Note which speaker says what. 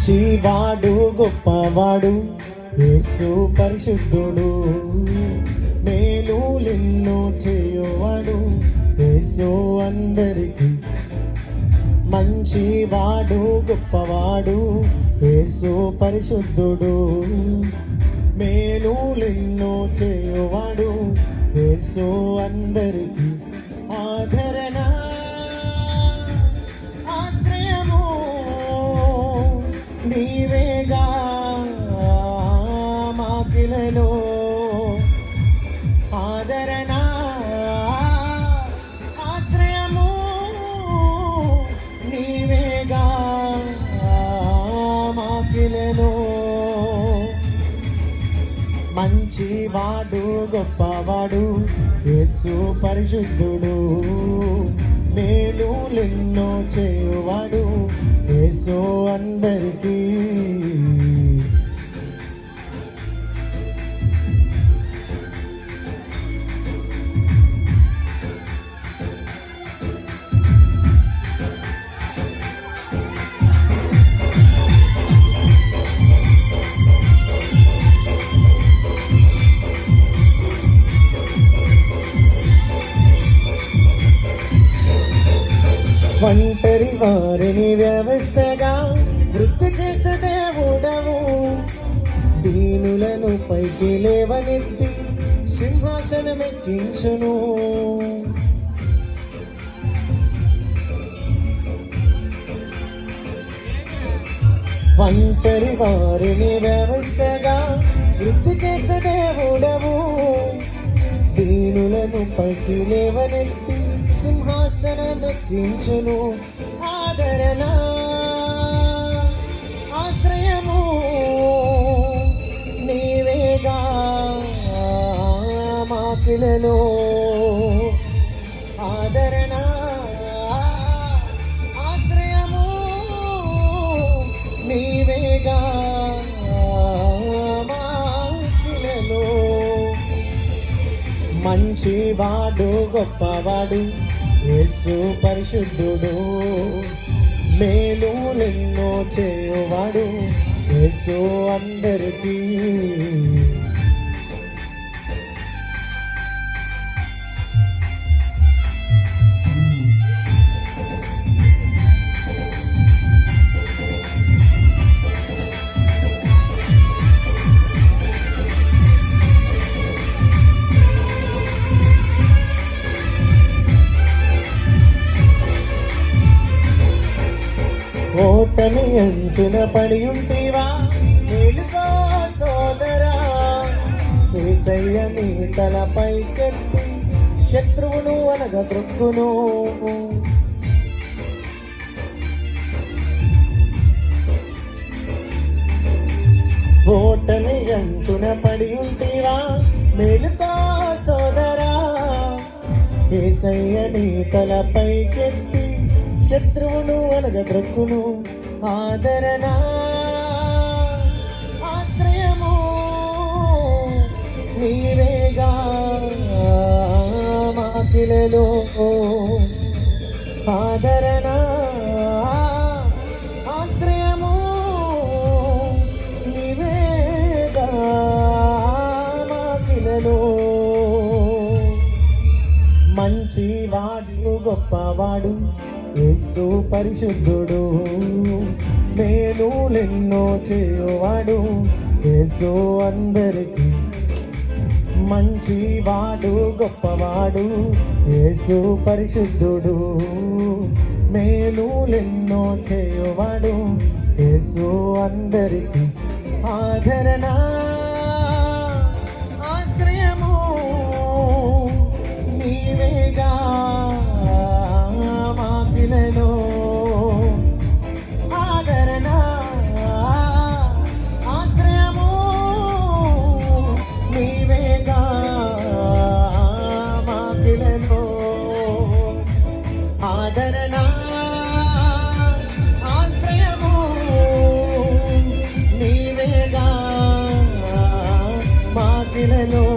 Speaker 1: మంచివాడు గొప్పవాడు యేసు పరిశుద్ధుడు. మేలులెన్నో చేయువాడు యేసు అందరికి. మంచివాడు గొప్పవాడు యేసు పరిశుద్ధుడు. మేలు మేలులెన్నో చేయువాడు యేసు అందరికి. ఆదరణ నీవేగా మాకిలలో ఆదరణ ఆశ్రయము నీవేగా మాకిలలో. మంచివాడు గొప్పవాడు యేసు పరిశుద్ధుడు. మేలులెన్నో చేయవాడు. ఏసో అందరికీ ఒంటరి వారిని వ్యవస్థగా వృద్ధి చేసే దేవుడవు. దీనులను పైకి లేవనెత్తి సింహాసనమెక్కించును. ఒంటరి వారిని వ్యవస్థగా వృద్ధి చేసే దేవుడవు. దీనులను పైకి లేవనెత్తి సింహాసనమెక్కించును ఆదరణ ఆశ్రయము నీవేగా మాకిలలో ఆదరణ ఆశ్రయము నీవేగా మంచివాడు గొప్పవాడు యేసు పరిశుద్ధుడు మేలులెన్నో చేయువాడు. యేసు అందరికీ కోటని అంచున పడియుంటివా ఉంటివా? మేలుకో సోదరా ఏసయ్య నీ తలపైకెత్తి శత్రువును అనగ దృక్కును కోటని అంచున పడియుంటివా ఉంటివా? మేలుకో సోదరా ఏసయ్య నీ తలపైకెత్తి శత్రువును అనగ దృక్కును ఆదరణ ఆశ్రయము నీవేగా మాకిలలో ఆదరణ ఆశ్రయము నీవేగా మాకిలలో మంచివాడు గొప్పవాడు. యేసు పరిశుద్ధుడు. మేలులెన్నో చేయువాడు. యేసు అందరికి మంచివాడు గొప్పవాడు. యేసు పరిశుద్ధుడు. మేలులెన్నో చేయువాడు. యేసు అందరికి ఆదరణ. ఆశ్రయము నీవేగా. feeling know.